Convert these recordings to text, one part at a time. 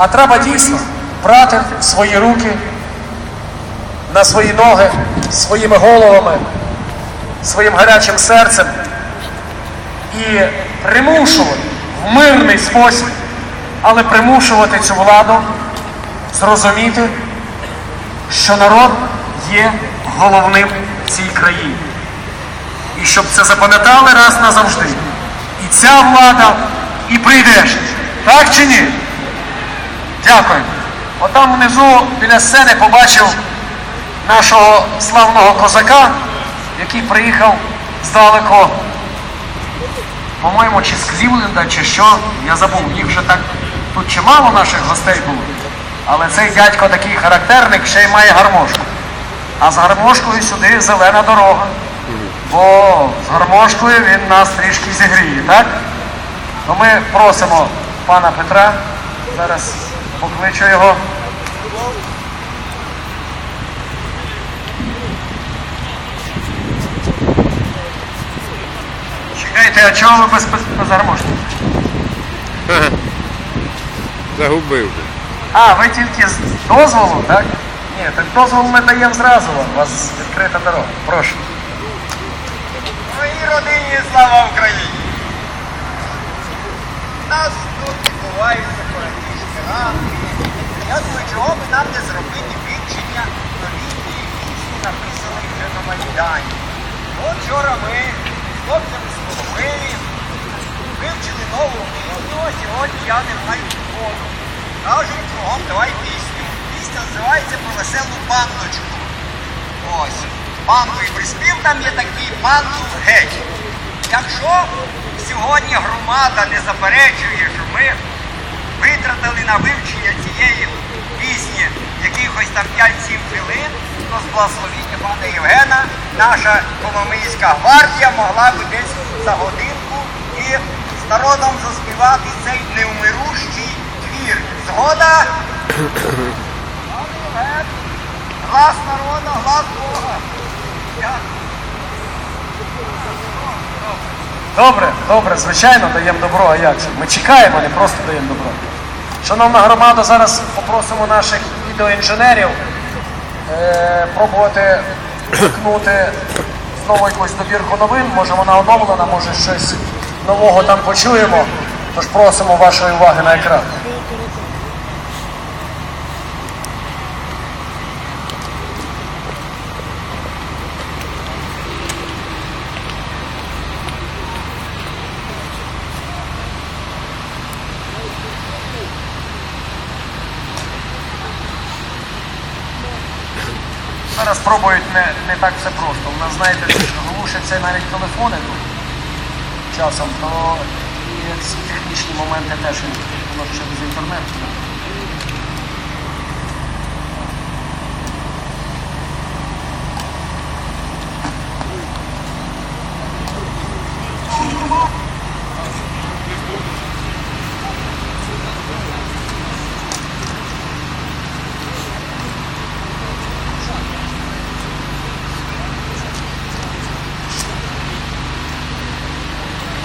А треба дійсно брати свої руки, на свої ноги, своїми головами, своїм гарячим серцем і примушувати в мирний спосіб, але примушувати цю владу зрозуміти, що народ є головним в цій країні. І щоб це запам'ятали раз назавжди. І ця влада, і прийдешня. Так чи ні? Дякую. Отам внизу біля сцени побачив нашого славного козака, який приїхав здалеку, по-моєму, чи з Клівленда, чи що. Я забув, їх вже так тут чимало наших гостей було. Але цей дядько такий характерник, ще й має гармошку. А з гармошкою сюди зелена дорога. Бо з гармошкою він нас трішки зігріє, так? То ми просимо пана Петра, зараз покличу його. Чекайте, а чого ви без, без? Загубив. А, ви тільки з дозволу, так? Ні, так дозвол ми даємо зразу вам. У вас відкрита дорога. Прошу. Моїй родині слава Україні! Нас тут відбуваються Я думаю, чого би нам не зробити вивчення новітньої пісні, написаної вже на Майдані. От вчора ми з хлопцями з Коломиї вивчили нову пісню, а сьогодні я не маю воду. Кажуть, кругом давай пісню. Пісня називається про веселу бандочку. Ось. Панду і приспів там є такий панду геть. Якщо сьогодні громада не заперечує, що ми витратили на вивчення цієї пісні якихось там 5-7 хвилин, то з благословіння пана Євгена наша Коломийська гвардія могла би десь за годинку і з народом заспівати цей невмирущий твір. Згода? Глас народу, глас Бога. Дякую. Добре, добре, звичайно, даємо добро, а як же? Ми чекаємо, не просто даємо добро. Шановна громада, зараз попросимо наших відеоінженерів е, пробувати вкнути знову якусь добірку новин. Може вона оновлена, може щось нового там почуємо. Тож просимо вашої уваги на екран. Зараз пробують не, не так все просто. У нас, знаєте, глушаться навіть телефони часом, то і ці технічні моменти теж ж через інтернет.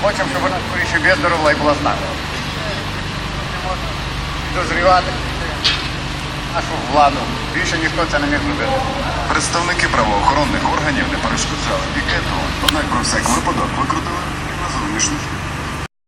Хочемо, щоб вона скоріше виздоровила і була з нами. Підозрювати нашу владу. Більше ніхто це не міг зробити. Представники правоохоронних органів не перешкоджали пікету, однак про всяк випадок викрутили на зовнішніх